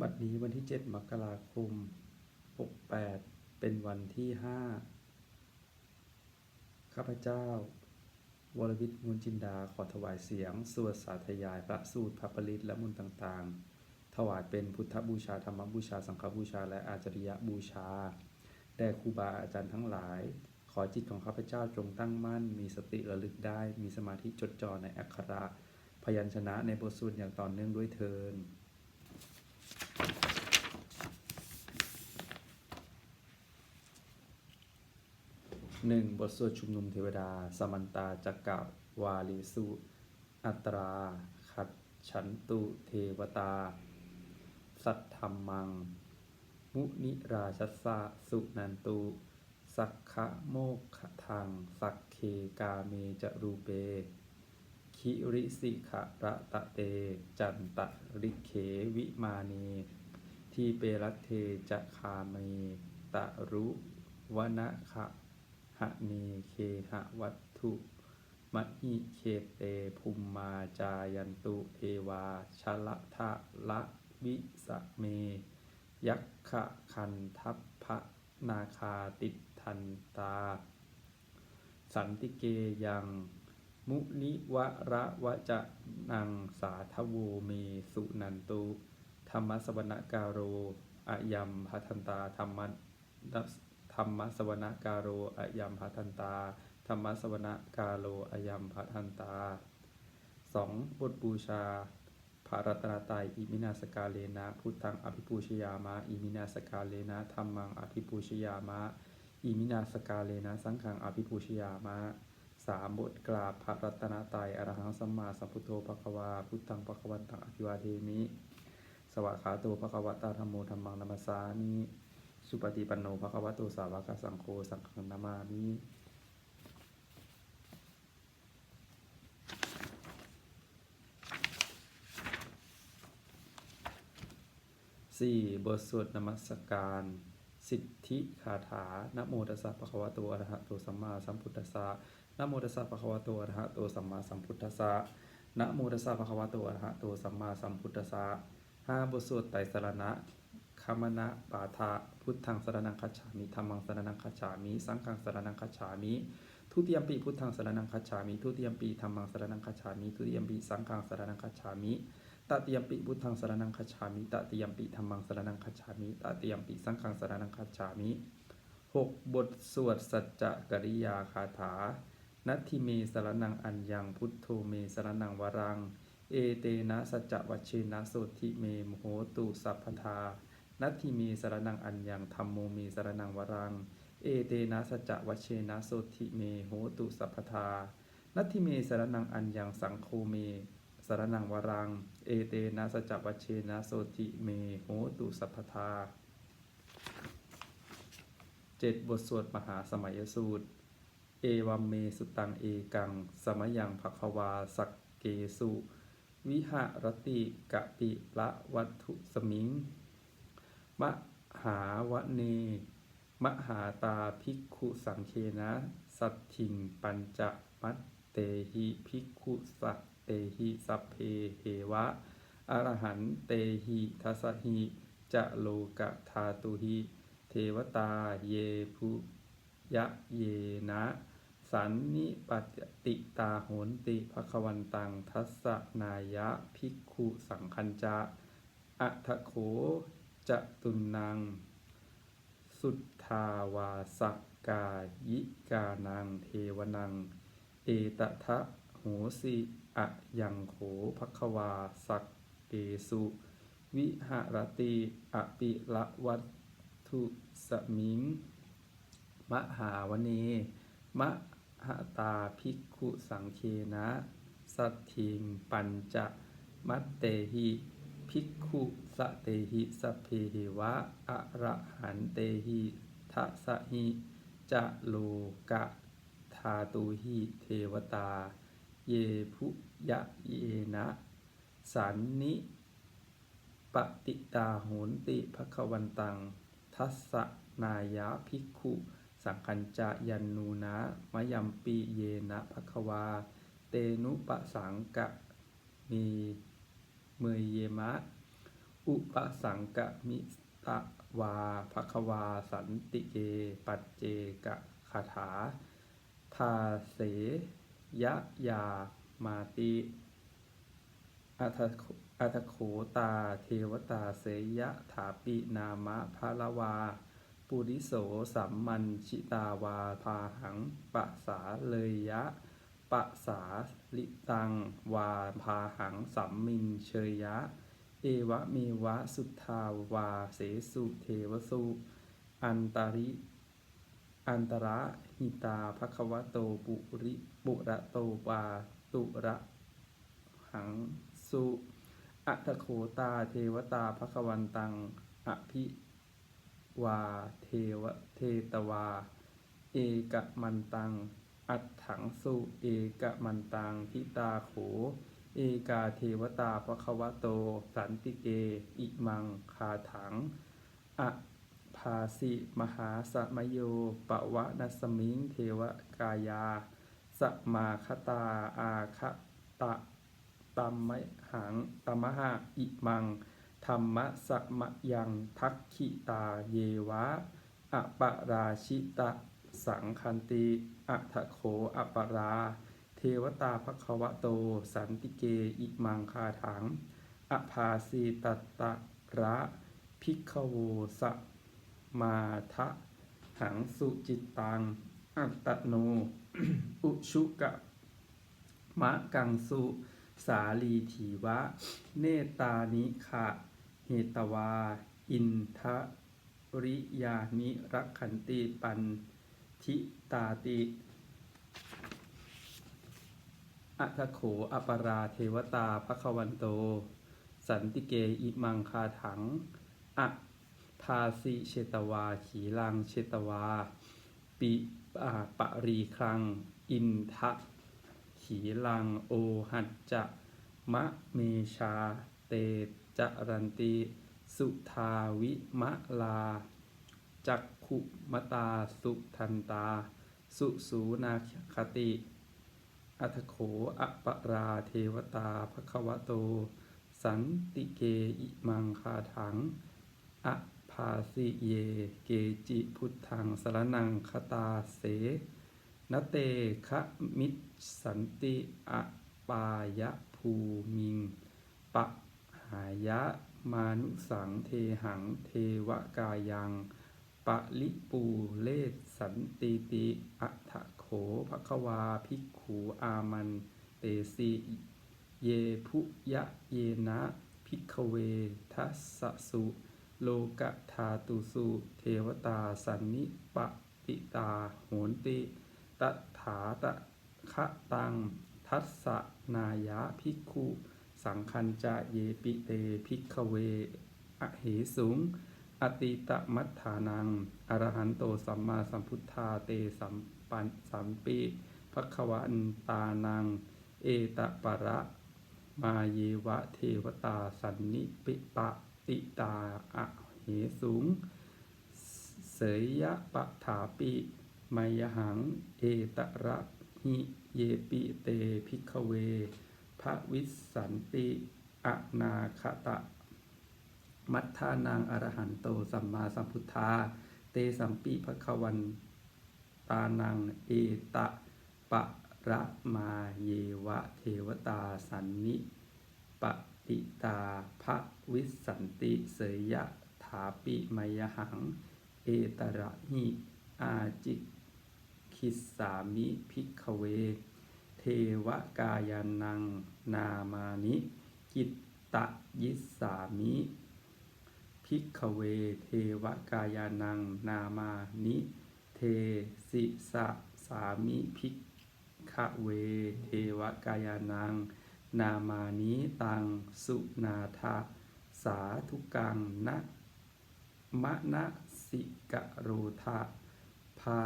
บัดนี้วันที่ 7 มกราคม 68 เป็นวันที่ 5 ข้าพเจ้า วรวิทย์มูลจินดาขอถวายเสียง สวดสาธยาย พระสูตรพระปริตและมนต์ต่างๆ ถวายเป็นพุทธบูชา ธรรมบูชา สังฆบูชา และอาจริยบูชา แด่ครูบาอาจารย์ทั้งหลาย ขอจิตของข้าพเจ้าจงตั้งมั่น มีสติระลึกได้ มีสมาธิจดจ่อในอักขระ พยัญชนะในบทสวดอย่างต่อเนื่องด้วยเทิน หนึ่งบทสวดชุมนุมเทวดา สมันตาจักกะวาลีสุ อัตรา ขัดฉันตุเทวตา สัทธรรมัง มุนิราชสสะสุนันตุ สักขะโมกขทัง สักเคกาเมจรูเป คิริสิขะระตะเต จันตะริเขวิมาเนทีเปรัตเทจะคาเมตะรุวนะขะ หะเนเคหะวัตถุมหิเคเตภุมมาจายันตุเทวาชละทะละวิสะเม ยักขะคันทัพพะนาคาติทันตา สันติเกยัง มุนิวะระวะจะนังสาทโวเมสุนันตุ ธรรมสวนาการโรอะยัมพัทันตาธรรมนัส รรมสวนการโรอยัมพัทันตา ธรรมสวนการโรอยัมพัทันตาสองบทบูชาพระรัตนตรัยอิมินาสกาเลนะ พุทธังอภิปูชยามะ อิมินาสกาเลนะธรรมังอภิปูชยามะ อิมินาสกาเลนะ สังฆังอภิปูชยามะสามบทกราบพระรัตนตรัยอรหังสัมมาสัมพุทโธภควา พุทธังภควันตังอภิวาเทมิ สวากขาโตภควตาธรรมโมธรรมังนัมสสามิ สุปฏิปันโนภควโตสาวกสังโฆสังฆังนามามิสี่บทสวดนมัสการ สิทธิคาถา นะโมตัสสะภะคะวะโตอะระหะโตสัมมาสัมพุทธัสสะนะโมตัสสะภะคะวะโตอะระหะโตสัมมาสัมพุทธัสสะนะโมตัสสะภะคะวะโตอะระหะโตสัมมาสัมพุทธัสสะห้าบทสวดไตรสรณะ มนะปาทะพุทธังสรณังคัจฉามิธัมมังสรณังคัจฉามิ สังฆังสรณังคัจฉามิ ทุติยมปีพุทธังสรณังคัจฉามิ ทุติยมปีธัมมังสรณังคัจฉามิ ทุติยมปีสังฆังสรณังคัจฉามิตติยมปิพุทธังสรณังคัจฉามิตติยมปิธัมมังสรณังคัจฉามิตติยมปิสังฆังสรณังคัจฉามิหกบทสวดสัจจะกริยาคาถา นัตถิเมสรนังอัญญังพุทโธเมสรนังวรัง เอเตนะสัจจะวัชเชนะโสทิเมมโหตุสัพพทา นัตถิเมสรนังอัญญังธรรมโมเมสรนังวรัง เอเตนะสัจะวัชเชนะโสทิเมโหตุสัพพทา นัตถิเมสรนังอัญญังสังโฆเมสรนังวรัง เอเตนะสจจวัชเชนะโสติเมโหตุสัพพทาเจ็ดบทสวดมหาสมัยสูตร เอวัมเมสุตังเอกัง สมยังภควาสักเกสุ วิหรติกะปิละวัตถุสมิง มหาวเน มหาตาภิกขุสังเคนะ สัตถิงปัญจมัตเตหิภิกขุสัตเตหิสัพเพเหวะอรหันเตหิทัสหิจะโลกะธาตุหิ เทวตาเยภุยะเยนะ สันนิปติตาโหนติภควันตังทัสนายะภิกขุสังคัญจะอัทโข จะตุนัง สุทธาวาสกกายิกานังเทวนัง เอตทะโหสิอะยังโขภควาสักเกสุ วิหรติอปิละวัตถุสมิง มหาวเนมหาตาภิกขุสังเคนะ สัตถิงปัญจมัตเตหิภิกขุ สะเตหิสัพเพเหวะอะระหันเตหิทัสหิจะโลกะธาตุหิเทวตา เยภุยะเยนะ สันนิปติตาโหนติภควันตัง ทัสสนายะภิกขุ สังคัญจะยันนูนะมะยัมปีเยนะภควา เตนุปสังกะมีเมยเยมะ อุปสังกมิตะวาภควาสันติเก ปัจเจกะคาถา ทาเสยะยามาติอัทโคอัทโขตาเทวตาเสยะถาปินามะพะละวา ปุริโสสัมมันชิตาวาพาหังปะสาเลยยะปะสาลิตัง วาพาหังสัมมินเชยยะ เอวะเมวะสุทธาวาเสสุเทวสุ อันตาริ อันตระหิตาภควโตปุริปุระโตวาตุระหังสุอัตโขตาเทวตาภควันตัง อภิวาเทวเทตวา เอกมันตัง อัตถังสุเอกมันตังทิตาโข เอกาเทวตาภควโต สันติเก อิมังคาถังอะภาสิมหาสมโยปวะนัสมิงเทวกายา สมาคตาอาคตะตัมมหังตัมมหะอิมัง ธรรมะสมยังทักขิตาเยวะอปราชิตะสังคันติอัทโขอปรา เทวตาภควะโต สันติเกอิมังคาถังอภาสีตัตะระภิกขโวสมาทะหังสุจิตตังอัตโน อุชุกะมะกังสุ สาลีถีวะ เนตานิขะเหตวา อินทะริยานิรักขันติปันทิตาติ อัทโขอปราเทวตาภควันโต สันติเกอิมังคาถังอะภาสิเชตวา ขีลังเชตวา ปิอาปรีครัง อินทะขีลังโอหัจจะมะเมชา เตจรันติ สุทาวิมะลา จักขุมตาสุทันตา สุสูนาคติ อัทโขอปราเทวตาภควโต สันติเกอิมังคาถังอภาสิเย เกจิพุทธังสรนังคตาเสนเตคะมิสันติอปายะภูมิง ปะหายะมานุสังเทหังเทวกายัง ปะลิปูเลสันติติอัทโข ภควาภิกขูอามันเตสิเยพุยะเยนะภิกขเวทัสสุ โลกธาตุสุเทวตาสันนิปติตาโหนติตถาตะคะตัง ทัสสะนายะภิกขุสังคัญจะเยปิเตภิกขเวอเหสุง อติตมัฏฐานัง อรหันโตสัมมาสัมพุทธาเตสัม ปันสัมปิภวันตานัง เอตปะระ มาเยวะเทวตาสันนิปิปะติตาอะเหสุงเสยยะปะถาปิมายหัง เอตระหิเยปิเตภิกขเวพระวิสันติอนาคตะ มัทธานังอรหันโตสัมมาสัมพุทธา เตสัมปิภควัน ตานังเอตะปะระมาเยวะเทวตาสันนิปติตาพระวิสันติเสยยะถาปิมยหัง เอตระหิอาจิคิสามิภิกเว เทวกายานังนามานิกิตตยิสามิภิกเว เทวกายานังนามานิ สิสะสามิภิกขเว เทวกายานัง นามานิตัง สุนาทะสาธุกังนะมะนะสิกะโรทะภา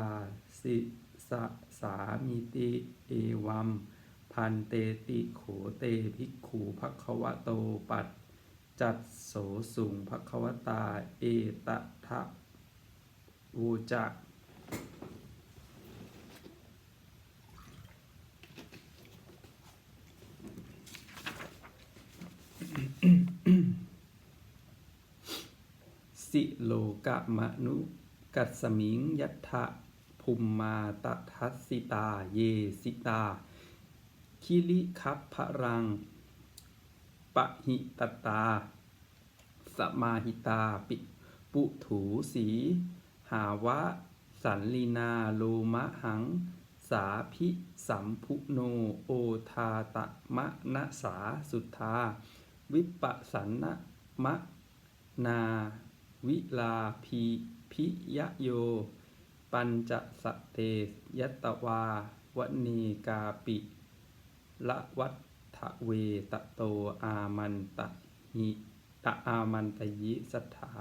สิสะสามิติเอวัม พันเตติโขเตภิกขูภควโตปัจจัดโสสุงภควตา เอตทะวูจัก อ สิ โลกะมะนุกัสสมิงยัตถะภุมมาตทัสสิตา เยสิตา คิริคัพพรัง ปะหิตตา สมาหิตาปิปุถูสี หาวะ สันลีนาโลมะหัง สาพิสัมพุโนโอทาตะมะนะสาสุทธา วิปัสสันนะมะนา วิลาพีพิยโย ปัญจสเตยัตวาวณีกาปิละวัฏทะเวตโตอามันตะหิตะอามันตยิสัทธา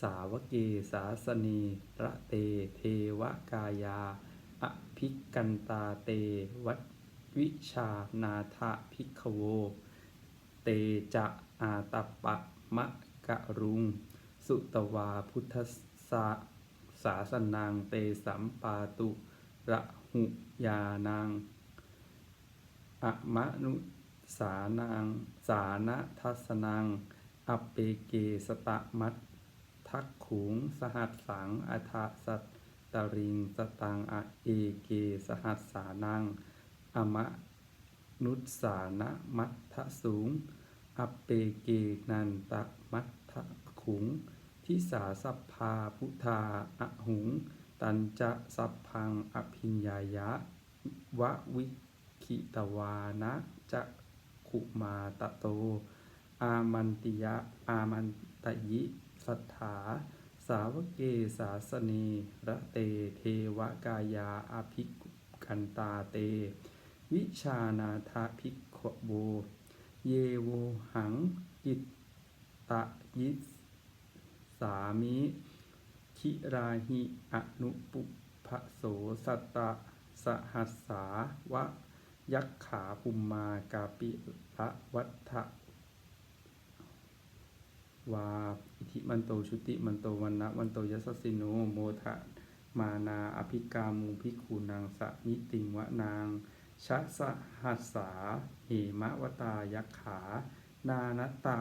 สาวเกสาสนีระเตเทวกายา อภิกันตาเตวัดวิชานาทะพิกโว เตจะอาตปะมะกะรุง สุตวาพุทธสาสาสนังเตสัมปาตุระหุยานังอะมะนุสานังสานะทัสนังอเปเกสตะมัตทักขุงสหัสสังอัทาสัตตริงสตังอะเอเกสหัสสานังอมะนุสานะมัททะสูงอเปเกนันตะมัททะขุง ทิสาสัพพาพุทธาอะหุง ตันจะสัพพังอภิญญายะ วะวิคิตวานะจะขุมาตะโต อามันติยะ อามันตยิสัทธา สาวกเกสาสเนระเตเทวกายาอภิกันตาเต วิชานาทาภิกขโวเยโวหังกิตตะยิส สามิคิราหิอนุปุพะโสสัตตะสหัสสาวะยักขาภูมมากาปิละวัฏะวาอิทิมันโตชุติมันโตวันนะวันโตยัสสิโนโมทะมานาอภิกามุภิกขูนางสะนิติงวะนางชะสหัสสาเหมะวตายักขา นานตะ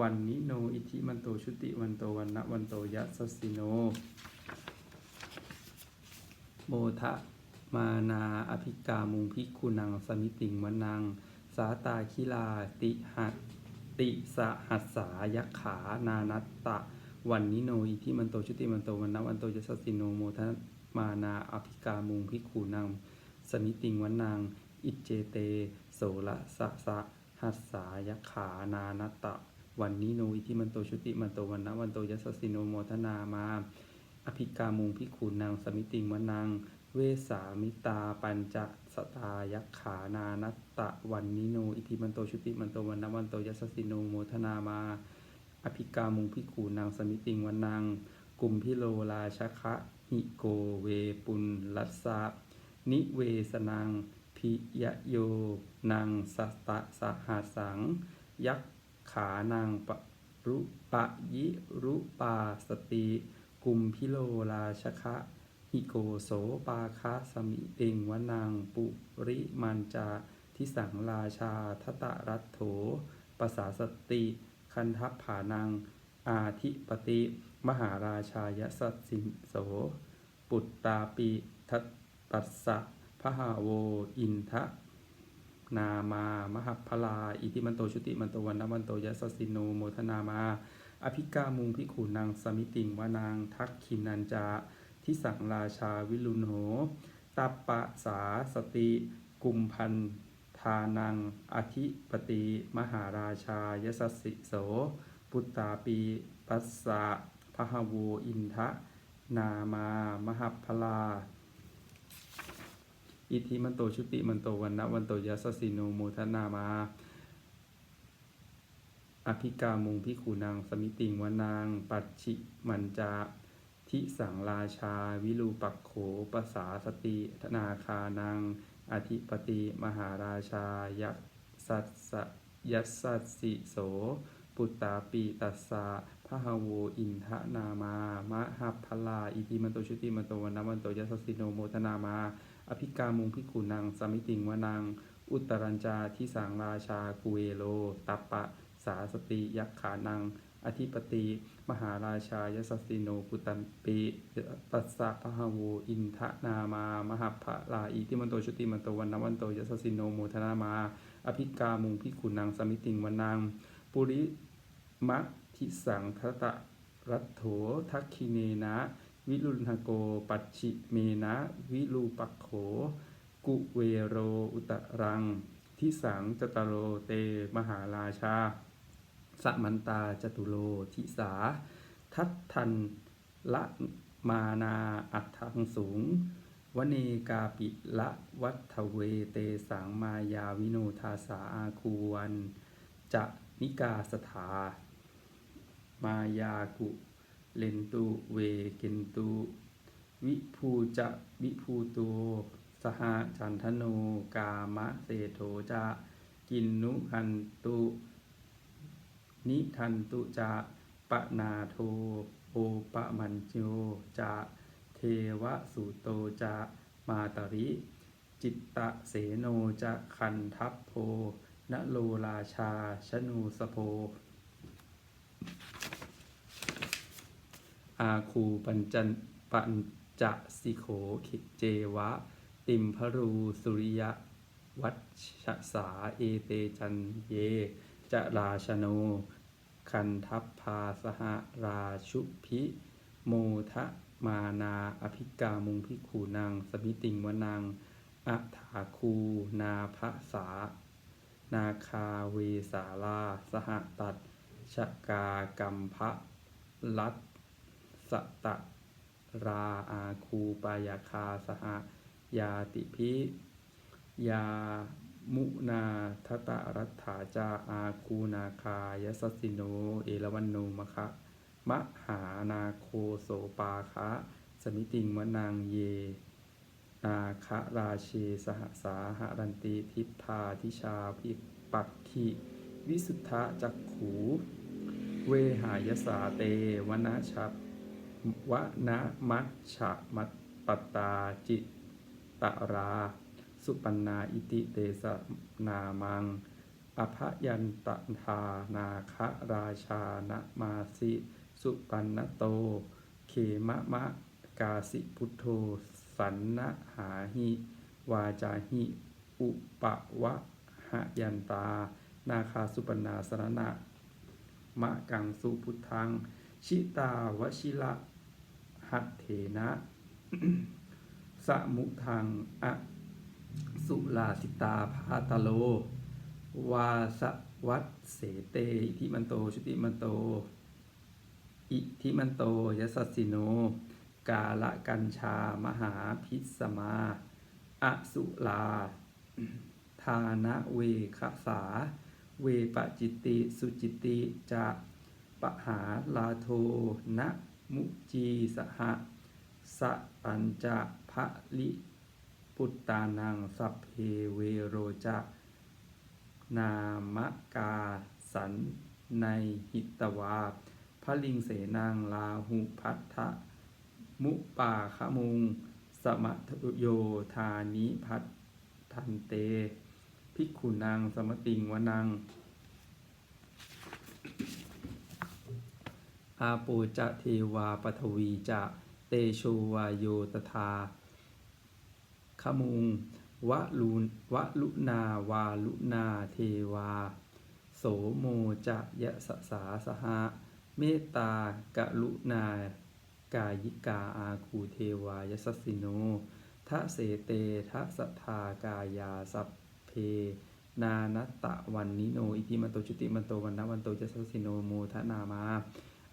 วันนิโน อิทิมันโตชุติวันโตวันนะวันโตยัสสิโนโมทะมานาอภิกามุงพิกุนังสมิติงวนัง สาตาคิลาติหัตติสหัสสายักขา นานัตตะ วันนิโนอิทิมันโตชุติมันโตวันนะวันโตยัสสิโนโมทะมานาอภิกามุงพิกุนังสมิติงวันังอิจเจเต โสละสะสะหัสสายขา นานัตตะ วันนิโนอิทิมันโตชุติมันโตวันนะวันโตยัสสิโนโมทนามา อภิกามุงพิกขุนางสมิติงวนัง เวสามิตาปัญจสตายักขานานัตตะวันนิโนอิทิมันโตชุติมันโตวันนะวันโตยัสสิโนโมทนามา อภิกามุงพิกขุนางสมิติงวนัง กุมพิโลราชคะหิโกเวปุลลัสสะนิเวสนังพิยโยนังสัตตะสหัสสัง ยัก ขานังปรุปะยิรุปาสติกุมพิโลราชคะหิโกโสปาคะสมิติงวนังปุริมันจาทิสังราชาทตะรัตโถปสาสติ คันทัพผานัง อาทิปติ มหาราชายสัสสินโส ปุตตาปิทัตตัสสะพหาโว อินทะ นามามหัพลา อิติมันโตชุติมันโตวันนะวันโตยัสสิโนโมทนามา อภิกามุงพิขุนางสมิติงวานางทักขินันจาทิสังราชาวิลุนโหตัปปะสาสติ กุมพันทานัง อธิปติมหาราชายสสสิโส ปุตตาปีปัสสะพหโวอินทะ นามามหัพลา อิทิมันโตชุติมันโตวันนะวันโตยัสสิโนโมทนามา อภิกามุงพิขูนางสมิติงวนาง ปัจฉิมันจาทิสังราชา วิรูปักโขปสาสติธนาคานัง อธิปติมหาราชา ยัสสัสยัสสัสสิโส ปุตตาปีตัสสะพหโวอินทนามามะหัพพลา อิติมันโตชุติมันโตวันนะวันโตยัสสสิโนโมทนามา อภิกามุงพิขุนังสมิติงวนางอุตรัญจาทิสังราชากุเวโล ตัปปะ สาสติยักขานัง อธิปติ มหาราชายสสสิโนปุตตัมปิตัสสะพะหะโวอินทะนามามหพะลาอิติมันโตชุติมันโตวันนวันโตยสสสิโนโมทนามา อภิกามุงพิกุนังสมิติงวนังปุริมะทิสังคตะรัตโถทักคิเนนะ วิรุณโก ปัจฉิเมนะ วิรูปักโข กุเวโร อุตรัง ทิสังจตโรเต มหาราชา สมันตาจตุโลทิสา ทัตทันละมานาอัตถังสูงวเนกาปิละวัฏเวเตสังมายาวิโนทาสาอาคูวันจะนิกาสถามายากุ เลนตุเวเกนตุวิภูจะวิภูโตสหจันทโนกามะเศโธจะกินนุหันตุ นิทันตุจะปะนาโทโอปะมันโจจะเทวสุโตจะมาตริ จิตตะเสโนจะคันทัพโพนโลราชาชนูสโพ อาคูปัญจันปัญจะสิโขขิเจวะ ติมพรูสุริยวัชสาเอเตจันเย จะราชโน คันทัพพาสหราชุพิโมทะมานาอภิกามุงพิขูนางสมิติงวนังอัถาคูนาภสา นาคาเวสาลา สหตัดชกากัมพระลัต สตะราอาคูปายาคาสหยาติพิยามุนาทตะรัตถาจาอาคูนาคายสสสิโน เอรวันโนมะคะมหานาโคโสปาคะสมิติงวนังเย นาคะราเชสหสาหรันติทิพาทิชาภิปักขิวิสุทธะจักขู เวหายสาเตวนาชับ วนะมัชฉะมัตปตาจิตตรา สุปันนาอิติเตสนามัง อภยันตทานาคะราชานะมาสิ สุปันนโต เขมะมะกาสิพุทโธ สันนะหาหิ วาจาหิ อุปะวะหะยันตา นาคาสุปนาสรณะ มะกังสุพุทธัง ชิตาวชิละ หัตเถนะสมุทังอะสุลาสิตาภาตโล วาสวัตเสเต อิทิมันโต ชุติมันโต อิทิมันโตยสัสสิโน กาละกัญชามหาพิสมาอสุลา ทานะเวคสา เวปจิติ สุจิติจะปะหาลาโทนะ มุจีสหะสะปัญจะพะลิปุตตานังสัพเพเวโรจะนามกาสันในหิตวาพระลิงเสนางลาหุพัทธะมุปาขมุง สมัทโยธานิพัททันเต ภิกขุนางสมติงวนัง อาโปจะเทวาปทวีจะเตโชวายโยตถาขมุงวะลุนวะลุนาวาลุนาเทวา โสโมจะยะสสาสหะเมตตากะลุนากายิกาอาคูเทวายสสสิโนทะเสเตทะสัทธากายาสัพเพ นานัตตะวันนิโน อิทิมันโตชุติมันโตวันนะวันโตจะสัสสิโนโมทนามา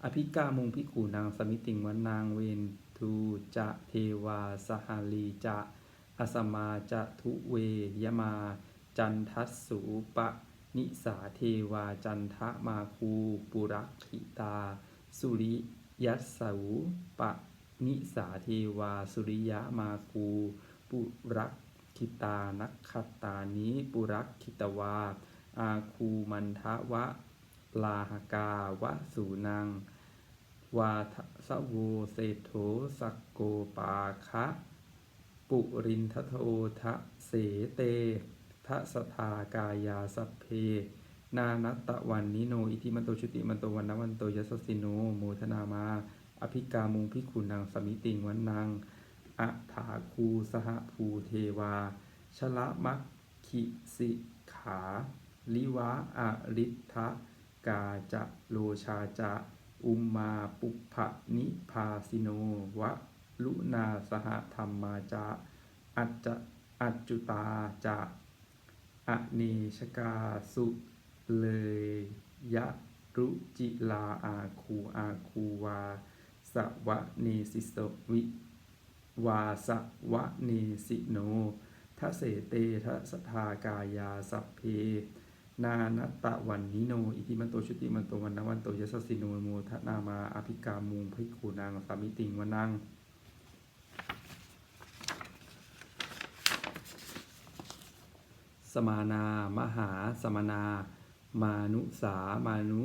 อภิกามุงพิขูนางสมิติงวันางเวนทูจะเทวาสหาลีจะอสมาจะทุเวยมา จันทัสสูปะ นิสาเทวาจันทะมาคูปุรักขิตา สุริยัสสูปะ นิสาเทวาสุริยะมาคูปุรักขิตานักขตานิปุรักขิตวา อาคูมันทะวะ ลาหกาวะสูนัง วาทสโวเศโธสักโกปาคะปุรินทโททะเสเตทะสทากายาสัพเพ นานัตตะวันนิโน อิทิมันโตชุติมันโตวันนวันโตยัสสิโนโมทนามา อภิกามุงพิขุนังสมิติงวันนังอัฏาคูสหภูเทวา ชละมัคคิสิขา ลิวะอริทธะกาจะโลชาจะ อุมมาปุพพนิพาสิโนวะลุนาสหธรรมมาจะอัจจะอัจจุตาจะอเนชกาสุเลยยะรุจิลาอาคูอาคูวาสวะเนสิโสวิวาสวะเนสิโนทะเสเตทะสทากายาสัพเพ นานัตะวันนิโน อิทิมันโตชุติมันโตวันนวันโตยัสสิโนโมทนามาอภิกามุงพิกขุนางสามิติงวันังสมานามหาสมนา มานุสามานุ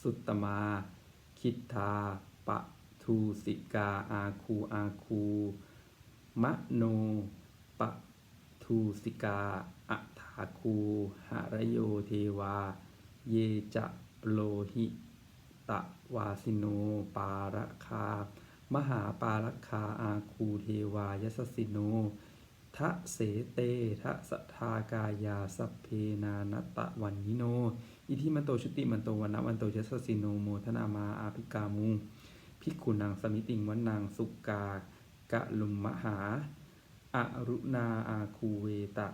สุตตมา คิทธาปะทูสิกาอาคูอาคู มะโนปะทูสิกาาคูหรโยเทวา เยจะโลหิตะวาสิโน ปาระคา มหาปารักคาอาคูเทวายสสิโนทะเสเตทะสทากายาสัพเพนานัตตะวันยิโน อิทิมันโตชุติมันโตวันนะวันโตยสสิโนโมทนามาอาภิกามุงพิกุนางสมิติงวันนางสุกากะลุมมหาอรุณาอาคูเวตะ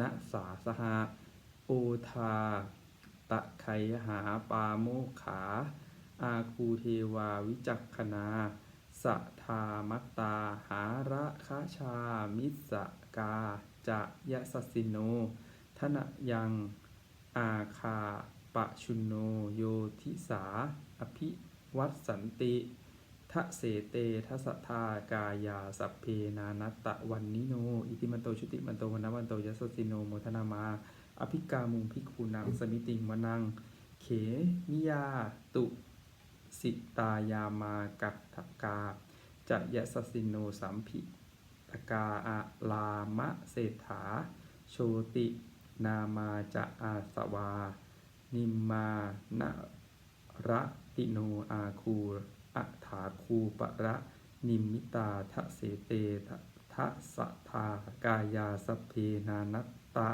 นะสาสหาโอทา ตะไคหาปาโมขา อาคูเทวาวิจักขณาสัทธามตตาหาระคาชา มิสกา จะยะสสิโนทนยังอาคาปะชุนโนโยทิสา อภิวัตสันติ ทะเสเตทะสทากายาสัพเพนานัตตะวันนิโน อิติมันโตชุติมันโตวันนวันโตยัสสิโนโมทนามา อภิกามุงพิกขุนังสมิติงวนัง เขมิยาตุสิตายามากัตถกาจะยะสสิโนสัมภิตกาอะลามะเศรษฐา โชตินามาจะอาสวา นิมมานะระติโนอาคู อัฏฐาคูปะระนิมิตาทะเสเตทะทะสะทากายาสเพนานัตตะ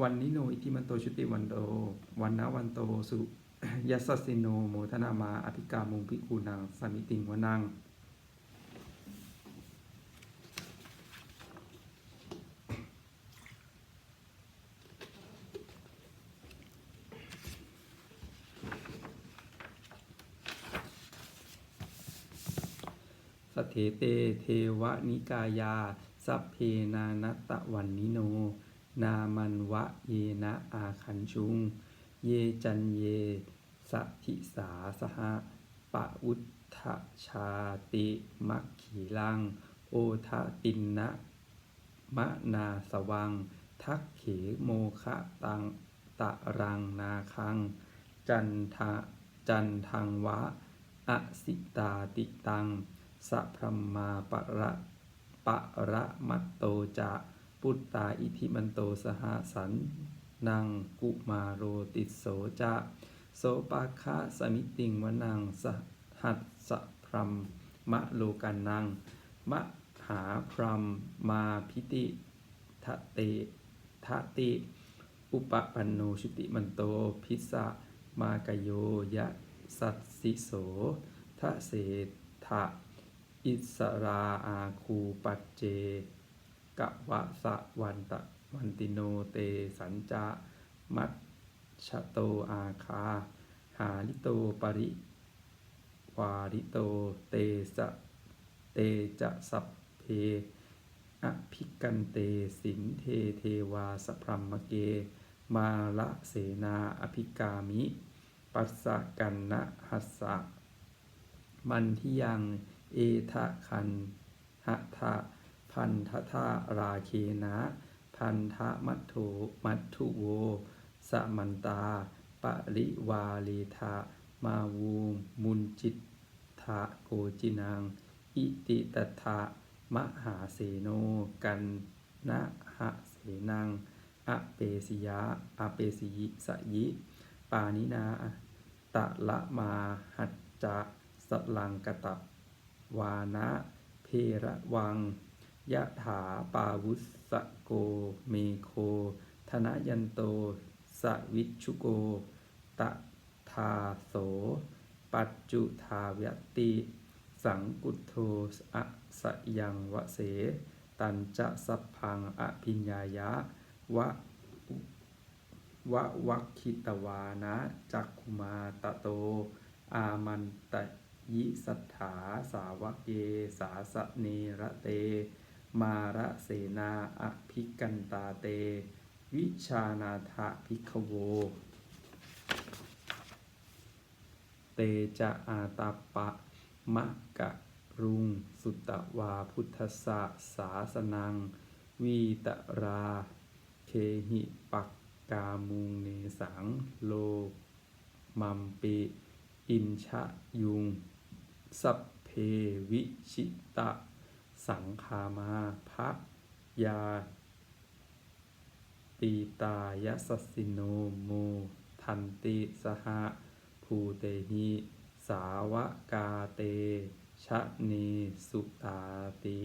วันนิโนอิทิมันโตชุติวันโตวันนะวันโตสุยัสสิโนโมทนามาอภิกามุงพิกูนังสามิติงวนัง สเถเตเทวนิกายา สัพเพนานัตะวันนิโน นามันวะเยนะอาคันชุง เยจันเยสัทิสาสหะปะวุฒชาติมัคขีลัง โอทะตินนะมะนาสวัง ทักเขโมคะตังตะรังนาคัง จันทะจันทังวะ อสิตาติตัง สัพพมาปะระปะระมัตโตจะปุตตาอิทิมันโตสหสันนังกุมาโรติโสจะโสปาคะสมิติงวนังสหัสสะพรมมะโลกันนัง มหาพรมมาพิติทะเตทะติ อุปปันโนชุติมันโตพิสสะมากโยยะสัสสิโสทะเสทะ อิสราอาคูปัจเจกะวะสะวันตะวันติโนเตสัญจะมัชชโตอาคา หาลิโตปริวาริโตเตสะเตจะสัพเพอภิกันเตสินเทเทวาสพรัมมเก มาละเสนาอภิกามิ ปัสสะกันนะหัสสะมันที่ยัง เอทะคันหะทะพันทะทะราเคนะ พันธะมัทโถมัทถุโวสมันตา ปริวาลีทะมาวูมุนจิตทะโกจินังอิติตถะมหาเสโนกันนะหะเสนังอเปสิยะอเปสิยิสยิ ปานินา ตะละมาหัจจะสลังกตะ วานะเพระวัง ยะถาปาวุสโกเมโค ธนยันโต สวิชุโก ตะทาโส ปัจจุทาวะติ สังกุโธอะสยังวะเส ตันจะสัพพังอภิญญายะ วะวะวัคคิตวานะ จักขุมาตะโต อามันต ยิสัทธาสาวกเยสาสเนระเต มาระเสนาอภิกันตาเต วิชานาทะภิกขโว เตจะอาตาปะมะกะรุง สุตตวาพุทธสะสาสนัง วีตรา เคหิปักกามุงเนสังโลมัมปิ อินชะยุง สัพเพวิชิตะ สังคามาภะยาตีตายสสสิโนโมทันติสหะภูเตหิสาวกาเตชะเนสุตาติ